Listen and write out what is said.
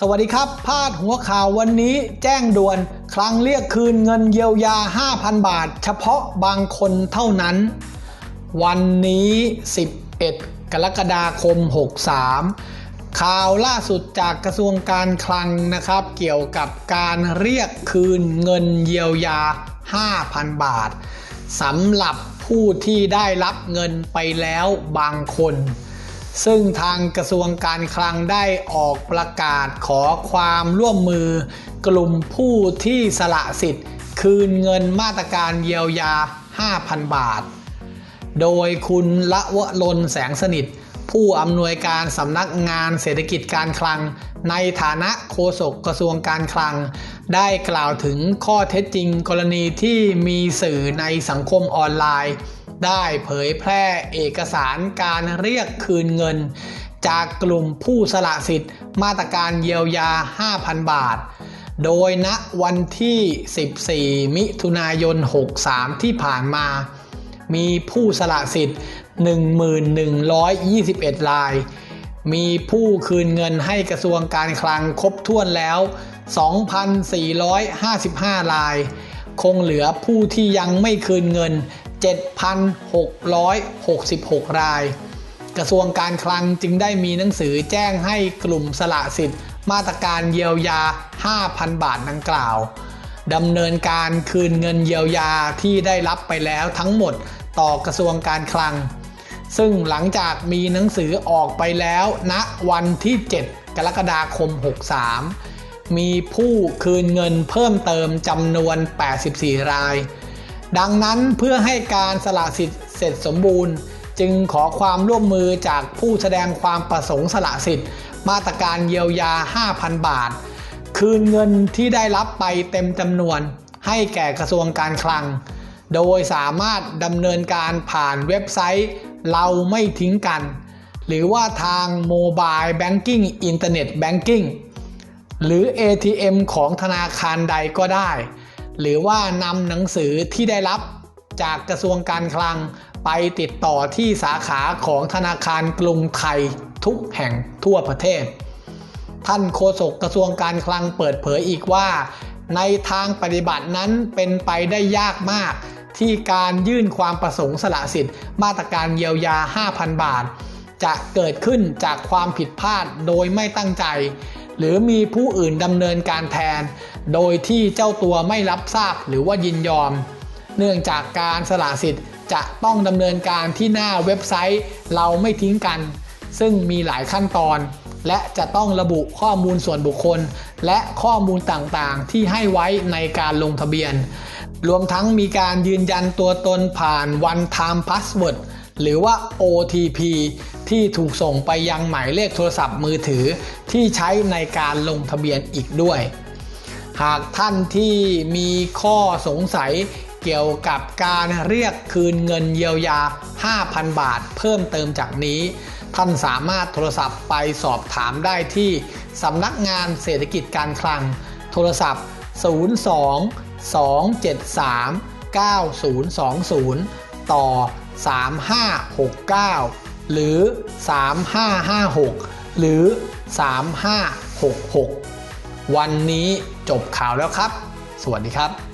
สวัสดีครับ พาดหัวข่าววันนี้แจ้งด่วน คลังเรียกคืนเงินเยียวยา 5,000 บาท เฉพาะบางคนเท่านั้น วันนี้ 11 กรกฎาคม 63 ข่าวล่าสุดจากกระทรวงการคลังนะครับ เกี่ยวกับการเรียกคืนเงินเยียวยา 5,000 บาทสำหรับผู้ที่ได้รับเงินไปแล้วบางคน ซึ่งทางกระทรวงการคลังได้ออกประกาศขอความร่วมมือ กลุ่มผู้ที่สละสิทธิ์ คืนเงินมาตรการเยียวยา 5,000 บาท โดยคุณละวะลนแสงสนิท ผู้อำนวยการสำนักงานเศรษฐกิจการคลัง ในฐานะโฆษกกระทรวงการคลัง ได้กล่าวถึงข้อเท็จจริงกรณีที่มีสื่อในสังคมออนไลน์ ได้เผยแพร่เอกสารการเรียกคืนเงิน จากกลุ่มผู้สละสิทธิ์ มาตรการเยียวยา 5,000 บาท โดยณวันที่ 14 มิถุนายน 63 ที่ผ่านมา มีผู้สละสิทธิ์ 1121 ราย มีผู้คืนเงินให้กระทรวงการคลังครบถ้วนแล้ว 2,455 ราย คงเหลือผู้ที่ยังไม่คืนเงิน 7,666 ราย กระทรวงการคลังจึงได้มีหนังสือแจ้งให้กลุ่มสละสิทธิ์ มาตรการเยียวยา 5,000 บาทดังกล่าวดำเนินการคืนเงินเยียวยาที่ได้รับไปแล้วทั้งหมดต่อกระทรวงการคลัง ซึ่งหลังจากมีหนังสือออกไปแล้วณวันที่ 7 กรกฎาคม 63 มีผู้คืนเงินเพิ่มเติมจำนวน 84 ราย ดังนั้นเพื่อให้การสละสิทธิ์เสร็จสมบูรณ์ จึงขอความร่วมมือจากผู้แสดงความประสงค์สละสิทธิ์ มาตรการเยียวยา 5,000 บาท คืนเงินที่ได้รับไปเต็มจำนวน ให้แก่กระทรวงการคลัง โดยสามารถดำเนินการผ่านเว็บไซต์ เราไม่ทิ้งกัน หรือว่าทางโมบายแบงกิ้งอินเทอร์เน็ตแบงกิ้งหรือ ATM ของธนาคารใดก็ได้ หรือว่านำหนังสือที่ได้รับจากกระทรวงการคลังไปติดต่อที่สาขาของธนาคารกรุงไทยทุกแห่งทั่วประเทศ ท่านโฆษกกระทรวงการคลังเปิดเผยอีกว่า ในทางปฏิบัตินั้นเป็นไปได้ยากมาก ที่การยื่นความประสงค์สละสิทธิ์ มาตรการเยียวยา 5,000 บาท จะเกิดขึ้นจากความผิดพลาดโดยไม่ตั้งใจ หรือมีผู้อื่นดำเนินการแทน โดยที่เจ้าตัวไม่รับทราบหรือว่ายินยอม เนื่องจากการสละสิทธิ์จะต้องดำเนินการที่หน้าเว็บไซต์เราไม่ทิ้งกัน ซึ่งมีหลายขั้นตอน และจะต้องระบุข้อมูลส่วนบุคคล และข้อมูลต่างๆ ที่ให้ไว้ในการลงทะเบียน รวมทั้งมีการยืนยันตัวตนผ่าน one time password หรือว่า OTP ที่ถูกส่งไปยังหมายเลขโทรศัพท์มือถือที่ใช้ในการลงทะเบียนอีกด้วย หากท่านที่มีข้อสงสัยเกี่ยวกับการเรียกคืนเงินเยียวยา 5,000 บาทเพิ่มเติมจากนี้ ท่านสามารถโทรศัพท์ไปสอบถามได้ที่สำนักงานเศรษฐกิจการคลัง โทรศัพท์ 02 273 9020 ต่อ 3569 หรือ 3556 หรือ 3566 วันนี้จบข่าวแล้วครับ สวัสดีครับ